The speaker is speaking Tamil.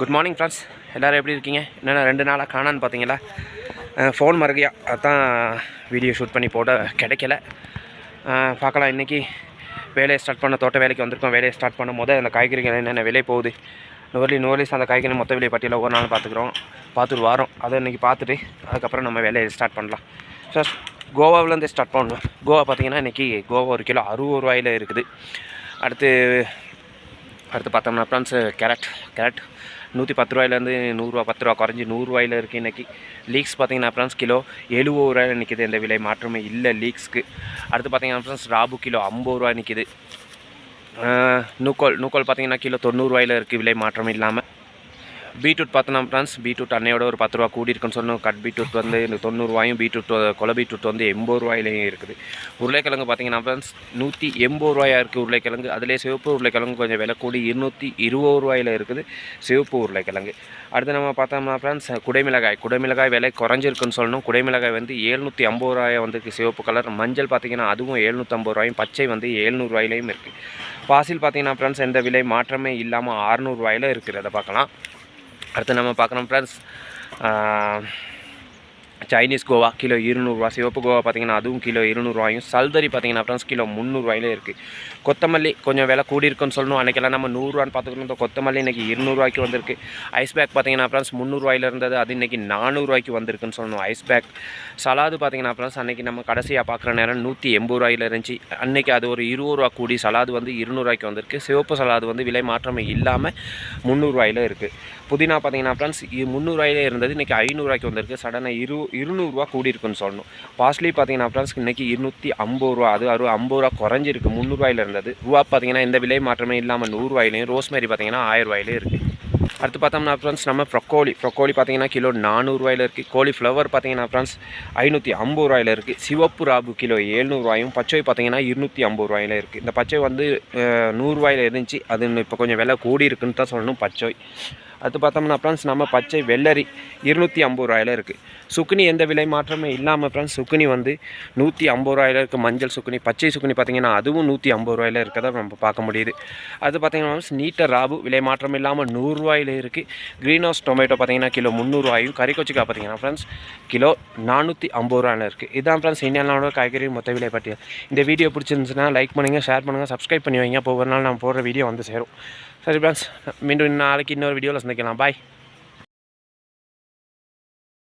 குட் மார்னிங் ஃப்ரெண்ட்ஸ் எல்லோரும் எப்படி இருக்கீங்க? என்னென்ன ரெண்டு நாளாக காணான்னு பார்த்தீங்களா? ஃபோன் மறுகையா அதான் வீடியோ ஷூட் பண்ணி போட கிடைக்கல. பார்க்கலாம். இன்றைக்கி வேலையை ஸ்டார்ட் பண்ண தோட்ட வேலைக்கு வந்திருக்கோம். வேலையை ஸ்டார்ட் பண்ணும் போது அந்த காய்கறிகள் என்னென்ன விலை போகுது? நூறுலி நுவர்லிஸ் அந்த காய்கறி மொத்த விலை பட்டியலில் ஒவ்வொரு நாள் பார்த்துக்குறோம். பார்த்துட்டு வாரோம். அதை இன்றைக்கி பார்த்துட்டு அதுக்கப்புறம் நம்ம வேலையை ஸ்டார்ட் பண்ணலாம். ஃபஸ்ட் கோவாவிலேருந்து ஸ்டார்ட் பண்ணுவோம் கோவா பார்த்தீங்கன்னா இன்றைக்கி கோவா ஒரு கிலோ அறுபது ரூபாயில் இருக்குது. அடுத்து அடுத்து பார்த்தோம்னா ஃப்ரெண்ட்ஸ் கேரட் கேரட் நூற்றி பத்து ரூபாயிலேருந்து நூறுரூவா பத்து ரூபா குறைஞ்சி நூறுரூவாயில் இருக்குது இன்றைக்கி லீக்ஸ் பார்த்தீங்கன்னா ஃப்ரெண்ட்ஸ் கிலோ எழுபது ரூபாயில் நிற்கிது இந்த விலை மாற்றமே இல்லை லீக்ஸ்க்கு அடுத்து பார்த்தீங்கன்னா ஃப்ரெண்ட்ஸ் ராபு கிலோ ஐம்பது ரூபா நிற்கிது நூக்கோல் நூக்கோல் பார்த்தீங்கன்னா கிலோ தொண்ணூறுரூவாயில் இருக்குது விலை மாற்றம் இல்லாமல் பீட்ரூட் பார்த்தோன்னா ஃப்ரெண்ட்ஸ் பீட்ரூட் அன்னையோட ஒரு பத்து ரூபா கூடி இருக்குன்னு சொன்னோம் கட் பீட்ரூட் வந்து தொண்ணூறுவாயும் பீட்ரூட் கொலை பீட்ரூட் வந்து எண்பது ரூபாயிலையும் இருக்குது. உருளைக்கிழங்கு பார்த்தீங்கன்னா ஃப்ரெண்ட்ஸ் நூற்றி எண்பது ரூபாயா இருக்குது உருளைக்கிழங்கு. அதிலே சிவப்பு உருளைக்கிழங்கு கொஞ்சம் விலை கூடி இருநூற்றி இருபது ரூபாயில் இருக்குது சிவப்பு உருளைக்கிழங்கு. அடுத்து நம்ம பார்த்தோம்னா ஃப்ரெண்ட்ஸ் குடைமிளகாய். குடைமிளகாய் விலை குறைஞ்சிருக்குன்னு சொல்லணும். குடைமிளகாய் வந்து ஏழ்நூற்றி ஐம்பது ரூபாய் வந்து சிவப்பு கலர் மஞ்சள் பார்த்தீங்கன்னா அதுவும் எழுநூற்றம்பது ரூபாயும் பச்சை வந்து ஏழ்நூறுவாயிலையும் இருக்குது பாசில் பார்த்தீங்கன்னா ஃப்ரெண்ட்ஸ் எந்த விலை மாற்றமே இல்லாமல் அறநூறுவாயில் இருக்கிறத பார்க்கலாம். அடுத்து நம்ம பார்க்குறோம் ஃப்ரெண்ட்ஸ் சைனீஸ் கோவா கிலோ இருநூறுவா சிவப்பு கோவா பார்த்தீங்கன்னா அதுவும் கிலோ இருநூறுவாயும் சல்தரி பார்த்தீங்கன்னா ஃப்ரெண்ட்ஸ் கிலோ முந்நூறுவாயிலே இருக்குது கொத்தமல்லி கொஞ்சம் விலை கூடியிருக்குன்னு சொல்லணும். அன்றைக்கெல்லாம் நம்ம நூறுரூவான்னு பார்த்துக்கணும் இந்த கொத்தமல்லி இன்றைக்கி இருநூறுவாய்க்கு வந்திருக்கு. ஐஸ் பேக் பார்த்தீங்கன்னா ஃப்ரெண்ட்ஸ் முந்நூறுவாயில் இருந்தது. அது இன்றைக்கி நானூறுரூவாய்க்கு வந்திருக்குன்னு சொல்லணும். ஐஸ் பேக் சலாது பார்த்தீங்கன்னா ஃப்ரெண்ட்ஸ் அன்றைக்கி நம்ம கடைசியாக பார்க்குற நேரம் நூற்றி எண்பது ரூபாயில் இருந்துச்சு. அன்றைக்கி அது ஒரு இருபது ரூபா கூடி சலாது வந்து இருநூறுவாய்க்கு வந்திருக்கு. சிவப்பு சலாது வந்து விலை மாற்றமே இல்லாமல் முந்நூறுவாயில் இருக்குது புதினா பார்த்தீங்கன்னா ஃப்ரெண்ட்ஸ் முந்நூறுவாயிலே இருந்தது. இன்றைக்கி ஐநூறுரூவாய்க்கு வந்திருக்கு. சடனாக இரு இருநூறுவா கூடி இருக்குன்னு சொல்லணும். பாஸ்ட்லி பார்த்தீங்கன்னா ஃப்ரெண்ட்ஸ் இன்றைக்கி இருநூற்றி ஐம்பது ரூபா அது அறுபது ஐம்பது ரூபா குறைஞ்சிருக்கு. முந்நூறுவாயில் இருந்தது. ரூபா பார்த்தீங்கன்னா இந்த விலை மாற்றமே இல்லாமல் நூறுரூவாயிலையும் ரோஸ்மேரி பார்த்தீங்கன்னா ஆயிரம் இருக்குது அடுத்து பார்த்தோம்னா ஃப்ரெண்ட்ஸ் நம்ம ப்ரொக்கோலி ப்ரொக்கோலி பார்த்தீங்கன்னா கிலோ நானூறுரூவாயில் இருக்குது கோலிஃப்ளவர் பார்த்தீங்கன்னா ஃப்ரெண்ட்ஸ் ஐநூற்றி ஐம்பது ரூபாயில் இருக்குது சிவப்பு ராபு கிலோ ஏழ்நூறுவாயும் பச்சை பார்த்தீங்கன்னா இருநூற்றி ஐம்பது ரூபாயில் இருக்குது இந்த பச்சை வந்து நூறுரூவாயில் இருந்துச்சு. அது இப்போ கொஞ்சம் விலை கூடி இருக்குன்னு தான் சொல்லணும். பச்சை. அது பார்த்தோம்னா ஃப்ரெண்ட்ஸ் நம்ம பச்சை வெள்ளரி இருநூற்றி ஐம்பது ரூபாயில் இருக்குது சுக்குனி எந்த விலை மாற்றமே இல்லாமல் ஃப்ரெண்ட்ஸ் சுக்குனி வந்து நூற்றி ஐம்பது ரூபாயில் இருக்குது மஞ்சள் சுக்குனி பச்சை சுக்குனி பார்த்தீங்கன்னா அதுவும் நூற்றி ஐம்பது ரூபாயில் இருக்கிறத நம்ம பார்க்க முடியுது. அது பார்த்தீங்கன்னா ஃப்ரெண்ட்ஸ் நீட்டர் ராபு விலை மாற்றம் இல்லாமல் நூறுரூவாயில் இருக்குது க்ரீன் ஹவுஸ் டொமேட்டோ பார்த்தீங்கன்னா கிலோ முந்நூறுவாயும் கறிக்கொச்சிக்காய் பார்த்தீங்கன்னா ஃப்ரெண்ட்ஸ் கிலோ நானூற்றி ஐம்பது ரூபாயில் இருக்குது இதான் ஃப்ரெண்ட்ஸ் இந்தியாவோட காய்கறி மொத்த விலை பட்டியல். இந்த வீடியோ பிடிச்சிருந்துச்சுன்னா லைக் பண்ணுங்கள் ஷேர் பண்ணுங்கள் சப்ஸ்கிரைப் பண்ணி வைங்க. அப்போ ஒரு நாள் நம்ம போடுற வீடியோ வந்து சேரும். சரி ஃப்ரெண்ட்ஸ் மீண்டும் நாளைக்கு இன்னொரு வீடியோவில் சந்திக்கலாம். பாய்